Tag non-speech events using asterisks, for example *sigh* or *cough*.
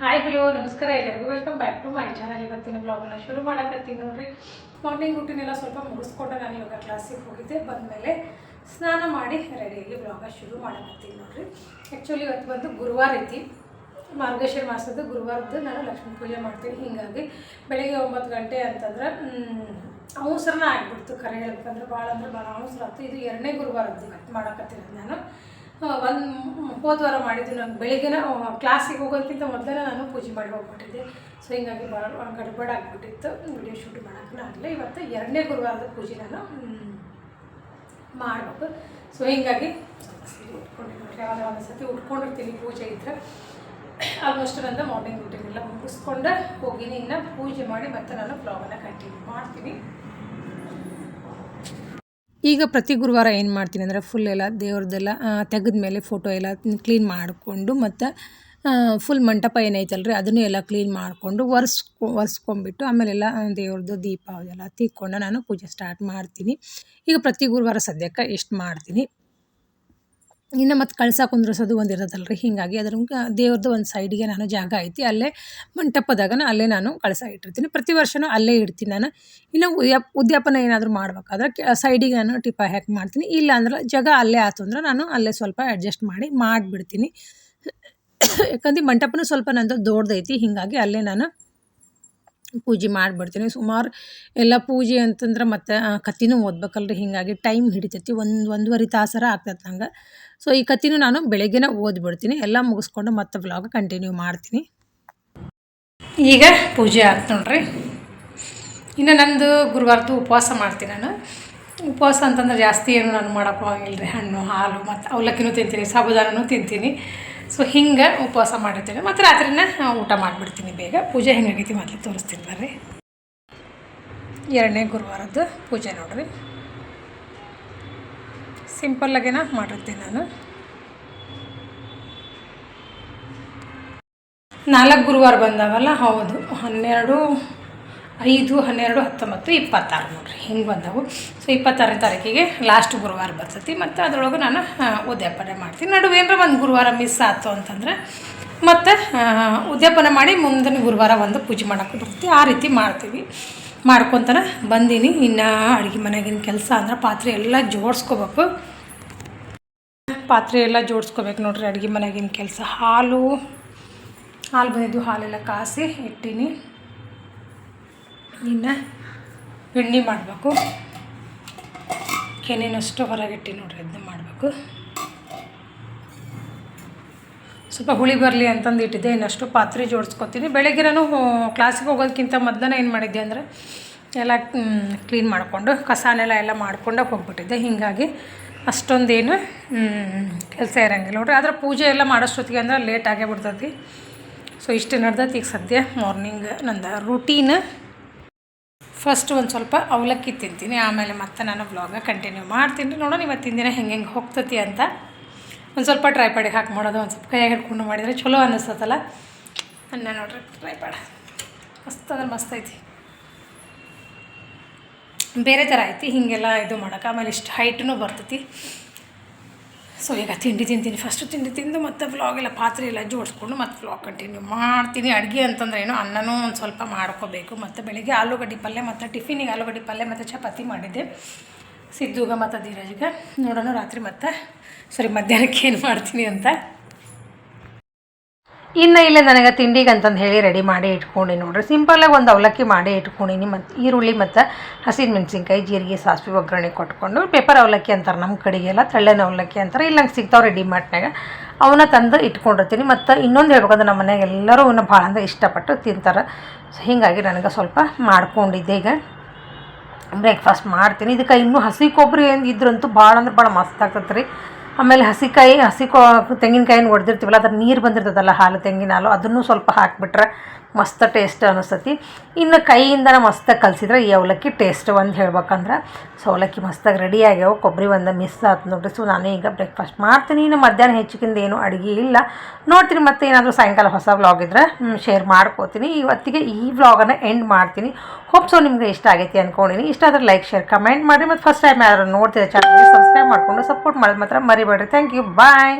Hi hello ನಮಸ್ಕಾರ ಎಲ್ಲರಿಗೂ. Welcome back to my channel ಇವತ್ತಿನ ಬ್ಲಾಗನ್ನ ಶುರು ಮಾಡಕತ್ತೀನಿ ನೋಡ್ರಿ. ಮಾರ್ನಿಂಗ್ ರೂಟೀನೆಲ್ಲ ಸ್ವಲ್ಪ ಮುಗಿಸ್ಕೊಂಡು ನಾನು ಯೋಗ ಕ್ಲಾಸಿಗೆ ಹೋಗಿದ್ದೆ. ಬಂದಮೇಲೆ ಸ್ನಾನ ಮಾಡಿ ರೆಡಿಯಾಗಿ ಬ್ಲಾಗ ಶುರು ಮಾಡಕತ್ತೀನಿ ನೋಡ್ರಿ. ಆ್ಯಕ್ಚುಲಿ ಇವತ್ತು ಬಂದು ಗುರುವಾರ ಐತಿ. ಮಾರ್ಗಶಿರ ಮಾಸದ ಗುರುವಾರದ್ದು ನಾನು ಲಕ್ಷ್ಮೀ ಪೂಜೆ ಮಾಡ್ತೀನಿ. ಹೀಗಾಗಿ ಬೆಳಿಗ್ಗೆ ಒಂಬತ್ತು ಗಂಟೆ ಅಂತಂದ್ರೆ ಅವಸರನ ಆಗಿಬಿಡ್ತು ಕರೆ ಹೇಳ್ಬೇಕಂದ್ರೆ. ಭಾಳ ಅಂದ್ರೆ ಭಾಳ ಅವಸರ ಆಯ್ತು ಇದು ಎರಡನೇ ಗುರುವಾರದ್ದು. ಇವತ್ತು ಮಾಡಕತ್ತಿರೋದು ನಾನು. ಒಂದು ಹೋದ ವಾರ ಮಾಡಿದ್ದು ನಾನು ಬೆಳಿಗ್ಗೆನ ಕ್ಲಾಸಿಗೆ ಹೋಗೋದಕ್ಕಿಂತ ಮೊದಲೇ ನಾನು ಪೂಜೆ ಮಾಡಿ ಹೋಗ್ಬಿಟ್ಟಿದ್ದೆ. ಸೊ ಹಿಂಗಾಗಿ ಭಾಳ ಗಡ್ಬಡ ಆಗಿಬಿಟ್ಟಿತ್ತು. ವಿಡಿಯೋ ಶೂಟ್ ಮಾಡೋಕ್ಕೂ ಆಗಲಿಲ್ಲ. ಇವತ್ತು ಎರಡನೇ ಗುರುವಾರದ ಪೂಜೆ ನಾನು ಮಾಡಬೇಕು. ಸೊ ಹಿಂಗಾಗಿ ಸೀರೆ ಉಟ್ಕೊಂಡಿನಿ ನೋಡ್ರಿ ಯಾವಾಗ ಒಂದು ಸತಿ ಉಟ್ಕೊಂಡಿರ್ತೀನಿ ಪೂಜೆ ಇದ್ದರೆ ಆಲ್ಮೋಸ್ಟ್ ನನ್ನ ಮಾರ್ನಿಂಗ್ ರೂಟೀನ್ ಎಲ್ಲ ಮುಗಿಸ್ಕೊಂಡು ಹೋಗಿನಿ. ಇನ್ನು ಪೂಜೆ ಮಾಡಿ ಮತ್ತೆ ನಾನು ಬ್ಲಾಗನ್ನು ಕಂಟಿನ್ಯೂ ಮಾಡ್ತೀನಿ. ಈಗ ಪ್ರತಿ ಗುರುವಾರ ಏನು ಮಾಡ್ತೀನಿ ಅಂದರೆ ಫುಲ್ ಎಲ್ಲ ದೇವ್ರದ್ದೆಲ್ಲ ತೆಗೆದ ಮೇಲೆ ಫೋಟೋ ಎಲ್ಲ ಕ್ಲೀನ್ ಮಾಡಿಕೊಂಡು ಮತ್ತು ಫುಲ್ ಮಂಟಪ ಏನೈತಲ್ರಿ ಅದನ್ನು ಎಲ್ಲ ಕ್ಲೀನ್ ಮಾಡಿಕೊಂಡು ಒರೆಸ್ಕೊ ಒರೆಸ್ಕೊಂಬಿಟ್ಟು ಆಮೇಲೆಲ್ಲ ದೇವ್ರದ್ದು ದೀಪ ಅದೆಲ್ಲ ತಿಕ್ಕೊಂಡು ನಾನು ಪೂಜೆ ಸ್ಟಾರ್ಟ್ ಮಾಡ್ತೀನಿ. ಈಗ ಪ್ರತಿ ಗುರುವಾರ ಸದ್ಯಕ್ಕೆ ಇಷ್ಟು ಮಾಡ್ತೀನಿ. ಇನ್ನು ಮತ್ತು ಕಳಸ ಕುಂದ್ರಿಸೋದು ಒಂದು ಇರೋದಲ್ರಿ ಹೀಗಾಗಿ ಅದ್ರ ದೇವ್ರದ್ದು ಒಂದು ಸೈಡಿಗೆ ನಾನು ಜಾಗ ಐತಿ, ಅಲ್ಲೇ ಮಂಟಪದಾಗ ಅಲ್ಲೇ ನಾನು ಕಳಸ ಇಟ್ಟಿರ್ತೀನಿ. ಪ್ರತಿ ವರ್ಷವೂ ಅಲ್ಲೇ ಇಡ್ತೀನಿ ನಾನು. ಇನ್ನು ಉದ್ಯಾಪ ಉದ್ಯಾಪನ ಏನಾದರೂ ಮಾಡ್ಬೇಕಾದ್ರೆ ಸೈಡಿಗೆ ನಾನು ಟಿಪ್ಪ ಹ್ಯಾಕ್ ಮಾಡ್ತೀನಿ. ಇಲ್ಲ ಅಂದ್ರೆ ಜಾಗ ಅಲ್ಲೇ ಆಯ್ತು ಅಂದ್ರೆ ನಾನು ಅಲ್ಲೇ ಸ್ವಲ್ಪ ಅಡ್ಜಸ್ಟ್ ಮಾಡಿ ಮಾಡಿಬಿಡ್ತೀನಿ. *coughs* ಯಾಕಂದ್ರೆ ಮಂಟಪನೂ ಸ್ವಲ್ಪ ನಂದು ದೊಡ್ಡದೈತಿ ಹೀಗಾಗಿ ಅಲ್ಲೇ ನಾನು ಪೂಜೆ ಮಾಡಿಬಿಡ್ತೀನಿ. ಸುಮಾರು ಎಲ್ಲ ಪೂಜೆ ಅಂತಂದ್ರೆ ಮತ್ತು ಕತ್ತಿನೂ ಓದ್ಬೇಕಲ್ರಿ. ಹೀಗಾಗಿ ಟೈಮ್ ಹಿಡಿತೈತಿ. ಒಂದು, ಒಂದೂವರೆ ತಾಸರ ಆಗ್ತೈತೆ ನಂಗೆ ಸೊ ಈ ಕತ್ತಿನೂ ನಾನು ಬೆಳಗ್ಗೆನೇ ಓದ್ಬಿಡ್ತೀನಿ. ಎಲ್ಲ ಮುಗಿಸ್ಕೊಂಡು ಮತ್ತೆ ವ್ಲಾಗ್ ಕಂಟಿನ್ಯೂ ಮಾಡ್ತೀನಿ. ಈಗ ಪೂಜೆ ಆಗ್ತು ನೋಡ್ರಿ. ಇನ್ನು ನಂದು ಗುರುವಾರದ್ದು ಉಪವಾಸ ಮಾಡ್ತೀನಿ ನಾನು. ಉಪವಾಸ ಅಂತಂದ್ರೆ ಜಾಸ್ತಿ ಏನು ನಾನು ಮಾಡೋಕ್ಕಾಗಿಲ್ಲ ರೀ ಹಣ್ಣು, ಹಾಲು ಮತ್ತು ಅವಲಕ್ಕಿನೂ ತಿಂತೀನಿ ಸಾಬುದಾನೂ ತಿಂತೀನಿ. ಸೊ ಹಿಂಗೆ ಉಪವಾಸ ಮಾಡಿರ್ತೀನಿ ಮತ್ತು ರಾತ್ರಿನ ಊಟ ಮಾಡಿಬಿಡ್ತೀನಿ ಬೇಗ. ಪೂಜೆ ಹೆಂಗಾಗೈತಿ ಮೊದಲು ತೋರಿಸ್ತೀನಿ ಬರ್ರಿ. ಎರಡನೇ ಗುರುವಾರದ್ದು ಪೂಜೆ ನೋಡ್ರಿ. ಸಿಂಪಲ್ಲಾಗೇನ ಮಾಡಿರ್ತೀನಿ ನಾನು. ನಾಲ್ಕು ಗುರುವಾರ ಬಂದಾವಲ್ಲ, ಹೌದು. ಹನ್ನೆರಡು ಐದು, ಹನ್ನೆರಡು ಹತ್ತೊಂಬತ್ತು ಇಪ್ಪತ್ತಾರು ನೋಡ್ರಿ, ಹಿಂಗೆ ಬಂದವು. ಸೊ ಇಪ್ಪತ್ತಾರನೇ ತಾರೀಕಿಗೆ ಲಾಸ್ಟ್ ಗುರುವಾರ ಬರ್ತೈತಿ. ಮತ್ತು ಅದರೊಳಗೆ ನಾನು ಉದ್ಯಾಪನೆ ಮಾಡ್ತೀನಿ. ನಡುವೆ ಏನರ ಒಂದು ಗುರುವಾರ ಮಿಸ್ ಆಯ್ತು ಅಂತಂದ್ರೆ, ಮತ್ತು ಉದ್ಯಾಪನೆ ಮಾಡಿ ಮುಂದಿನ ಗುರುವಾರ ಒಂದು ಪೂಜೆ ಮಾಡೋಕ್ಕೆ ಬರ್ತೈತಿ. ಆ ರೀತಿ ಮಾಡ್ತೀವಿ. ಮಾಡ್ಕೊತಾನೆ ಬಂದೀನಿ. ಇನ್ನು ಅಡುಗೆ ಮನೆಗಿನ ಕೆಲಸ ಅಂದ್ರೆ ಪಾತ್ರೆ ಎಲ್ಲ ಜೋಡಿಸ್ಕೋಬೇಕು. ಪಾತ್ರೆ ಎಲ್ಲ ಜೋಡಿಸ್ಕೋಬೇಕು ನೋಡ್ರಿ, ಅಡುಗೆ ಮನೆಗಿನ ಕೆಲಸ. ಹಾಲು ಹಾಲು ಬಂದಿದ್ದು ಹಾಲೆಲ್ಲ ಕಾಸಿ ಇಟ್ಟೀನಿ. ಇನ್ನು ಎಣ್ಣೆ ಮಾಡಬೇಕು. ಕೆನೆನಷ್ಟು ಹೊರಗಿಟ್ಟು ನೋಡ್ರಿ ಅದನ್ನ ಮಾಡಬೇಕು. ಸ್ವಲ್ಪ ಹುಳಿ ಬರಲಿ ಅಂತಂದು ಇಟ್ಟಿದ್ದೆ ಇನ್ನಷ್ಟು ಪಾತ್ರೆ ಜೋಡಿಸ್ಕೊತೀನಿ. ಬೆಳಗ್ಗೆ ನಾನು ಕ್ಲಾಸಿಗೆ ಹೋಗೋದಕ್ಕಿಂತ ಮೊದಲನೇ ಏನು ಮಾಡಿದ್ದೆ ಅಂದರೆ, ಎಲ್ಲ ಕ್ಲೀನ್ ಮಾಡಿಕೊಂಡು, ಕಸಾನೆಲ್ಲ ಎಲ್ಲ ಮಾಡಿಕೊಂಡು ಹೋಗ್ಬಿಟ್ಟಿದ್ದೆ. ಹೀಗಾಗಿ ಅಷ್ಟೊಂದೇನು ಕೆಲಸ ಇರೋಂಗಿಲ್ಲ. ನೋಡ್ರಿ, ಆದರೆ ಪೂಜೆ ಎಲ್ಲ ಮಾಡೋಷ್ಟೊತ್ತಿಗೆ ಅಂದ್ರೆ ಲೇಟ್ ಆಗೇ ಬಿಡ್ತೈತಿ. ಸೊ ಇಷ್ಟು ನಡ್ದೈತಿ ಈಗ ಸದ್ಯ ಮಾರ್ನಿಂಗ್ ನಂದು ರೂಟೀನ್ ಫಸ್ಟ್ ಒಂದು ಸ್ವಲ್ಪ ಅವಲಕ್ಕಿ ತಿಂತೀನಿ, ಆಮೇಲೆ ಮತ್ತೆ ನಾನು ಬ್ಲಾಗ ಕಂಟಿನ್ಯೂ ಮಾಡ್ತೀನಿ. ನೋಡೋಣ ಇವತ್ತಿನ ದಿನ ಹೆಂಗೆ ಹೆಂಗೆ ಹೋಗ್ತತಿ ಅಂತ. ಒಂದು ಸ್ವಲ್ಪ ಟ್ರೈಪಾಡಿಗೆ ಹಾಕಿ ಮಾಡೋದು, ಒಂದು ಸ್ವಲ್ಪ ಕೈಯಾಗ ಹಿಡ್ಕೊಂಡು ಮಾಡಿದರೆ ಚಲೋ ಅನ್ನಿಸ್ತತಲ್ಲ ಅನ್ನ ನೋಡ್ರಿ ಟ್ರೈಪಾಡ ಮಸ್ತ್ ಅಂದ್ರೆ ಮಸ್ತ್ ಐತಿ. ಬೇರೆ ಥರ ಐತಿ, ಹೀಗೆಲ್ಲ ಇದು ಮಾಡೋಕೆ. ಆಮೇಲೆ ಇಷ್ಟು ಹೈಟೂ ಬರ್ತೈತಿ. ಸೊ ಈಗ ತಿಂಡಿ ತಿಂತೀನಿ. ಫಸ್ಟು ತಿಂಡಿ ತಿಂದು ಮತ್ತೆ ವ್ಲಾಗ್ ಎಲ್ಲ, ಪಾತ್ರೆ ಎಲ್ಲ ಜೋಡಿಸ್ಕೊಂಡು ಮತ್ತೆ ವ್ಲಾಗ್ ಕಂಟಿನ್ಯೂ ಮಾಡ್ತೀನಿ. ಅಡುಗೆ ಅಂತಂದ್ರೆ ಏನು, ಅನ್ನನೂ ಒಂದು ಸ್ವಲ್ಪ ಮಾಡ್ಕೋಬೇಕು. ಮತ್ತು ಬೆಳಿಗ್ಗೆ ಆಲೂಗಡ್ಡೆ ಪಲ್ಯ, ಮತ್ತು ಟಿಫಿನಿಗೆ ಆಲೂಗಡ್ಡೆ ಪಲ್ಯ, ಮತ್ತು ಚಪಾತಿ ಮಾಡಿದ್ದೆ. ಸಿದ್ದುಗ ಮತ್ತು ಧೀರಜ್ಗೆ. ನೋಡೋಣ ರಾತ್ರಿ ಮತ್ತೆ, ಸಾರಿ ಮಧ್ಯಾಹ್ನಕ್ಕೆ ಏನು ಮಾಡ್ತೀನಿ ಅಂತ. ಇನ್ನು ಇಲ್ಲೇ ನನಗೆ ತಿಂಡಿಗೆ ಅಂತಂದು ಹೇಳಿ ರೆಡಿ ಮಾಡಿ ಇಟ್ಕೊಂಡಿ ನೋಡ್ರಿ. ಸಿಂಪಲಾಗಿ ಒಂದು ಅವಲಕ್ಕಿ ಮಾಡಿ ಇಟ್ಕೊಂಡಿನಿ ಮತ್ತು ಈರುಳ್ಳಿ ಮತ್ತು ಹಸಿರು ಮೆಣಸಿನ್ಕಾಯಿ, ಜೀರಿಗೆ, ಸಾಸಿವೆ ಒಗ್ಗರಣೆ ಕೊಟ್ಕೊಂಡು ಪೇಪರ್ ಅವಲಕ್ಕಿ ಅಂತಾರೆ ನಮ್ಮ ಕಡೆಗೆಲ್ಲ ತಳ್ಳೆನ ಅವಲಕ್ಕಿ ಅಂತಾರೆ. ಇಲ್ಲಿ ನಂಗೆ ಸಿಗ್ತಾವೆ ರೆಡಿ ಮಾಡ್ನಾಗ ಅವನ್ನ ತಂದು ಇಟ್ಕೊಂಡಿರ್ತೀನಿ. ಮತ್ತು ಇನ್ನೊಂದು ಹೇಳ್ಬೇಕಂದ್ರೆ ನಮ್ಮ ಮನೆಯಾಗ ಎಲ್ಲರೂ ಅವನ್ನ ಭಾಳ ಅಂದ್ರೆ ಇಷ್ಟಪಟ್ಟು ತಿಂತಾರೆ. ಸೊ ಹೀಗಾಗಿ ನನಗೆ ಸ್ವಲ್ಪ ಮಾಡ್ಕೊಂಡಿದ್ದೆ ಈಗ. ಬ್ರೇಕ್ಫಾಸ್ಟ್ ಮಾಡ್ತೀನಿ. ಇದಕ್ಕೆ ಇನ್ನೂ ಹಸಿ ಕೊಬ್ಬರಿ ಏನು ಇದ್ರಂತೂ ಭಾಳ ಅಂದ್ರೆ ಭಾಳ ಮಸ್ತ್ ಆಗ್ತದೆ ರೀ ಆಮೇಲೆ ಹಸಿಕಾಯಿ ಹಸಿ ಕೊ ತೆಂಗಿನಕಾಯಿನ ಒಡೆದಿರ್ತೀವಲ್ಲ, ಅದ್ರ ನೀರು ಬಂದಿರ್ತದಲ್ಲ ಹಾಲು ತೆಂಗಿನ ಹಾಲು, ಅದನ್ನು ಸ್ವಲ್ಪ ಹಾಕಿಬಿಟ್ರೆ ಮಸ್ತ್ ಟೇಸ್ಟ್ ಅನಿಸ್ತತಿ ಇನ್ನು ಕೈಯಿಂದನೇ ಮಸ್ತಾಗಿ ಕಲಿಸಿದ್ರೆ ಈ ಅವಲಕ್ಕಿ ಟೇಸ್ಟ್ ಒಂದು ಹೇಳ್ಬೇಕಂದ್ರೆ. ಸೊ, ಅವಲಕ್ಕಿ ಮಸ್ತಾಗಿ ರೆಡಿ ಆಗ್ಯಾವ, ಕೊಬ್ಬರಿ ಒಂದು ಮಿಸ್ ಆಯ್ತು ನೋಡ್ರಿ. ಸೊ, ನಾನು ಈಗ ಬ್ರೇಕ್ಫಾಸ್ಟ್ ಮಾಡ್ತೀನಿ. ಇನ್ನು ಮಧ್ಯಾಹ್ನ ಹೆಚ್ಚಿಗಿಂದ ಏನು ಅಡುಗೆ ಇಲ್ಲ. ನೋಡ್ತೀನಿ ಮತ್ತೆ ಏನಾದರೂ ಸಾಯಂಕಾಲ ಹೊಸ ವ್ಲಾಗ್ ಇದ್ರೆ ಶೇರ್ ಮಾಡ್ಕೋತೀನಿ. ಇವತ್ತಿಗೆ ಈ ವ್ಲಾಗನ್ನು ಎಂಡ್ ಮಾಡ್ತೀನಿ. ಹೋಪ್ ಸೊ ನಿಮ್ಗೆ ಇಷ್ಟ ಆಗೈತಿ ಅಂದ್ಕೊಂಡಿನಿ ಇಷ್ಟ ಆದರೆ ಲೈಕ್ ಶೇರ್ ಕಮೆಂಟ್ ಮಾಡಿ ಮತ್ತು ಫಸ್ಟ್ ಟೈಮ್ ಯಾರು ನೋಡ್ತಿದ್ದೆ ಚಾನಲ್ಗೆ ಸಬ್ಸ್ಕ್ರೈಬ್ ಮಾಡಿಕೊಂಡು ಸಪೋರ್ಟ್ ಮಾಡೋದು ಮಾತ್ರ ಮರಿಬೇಡ್ರಿ. Thank you bye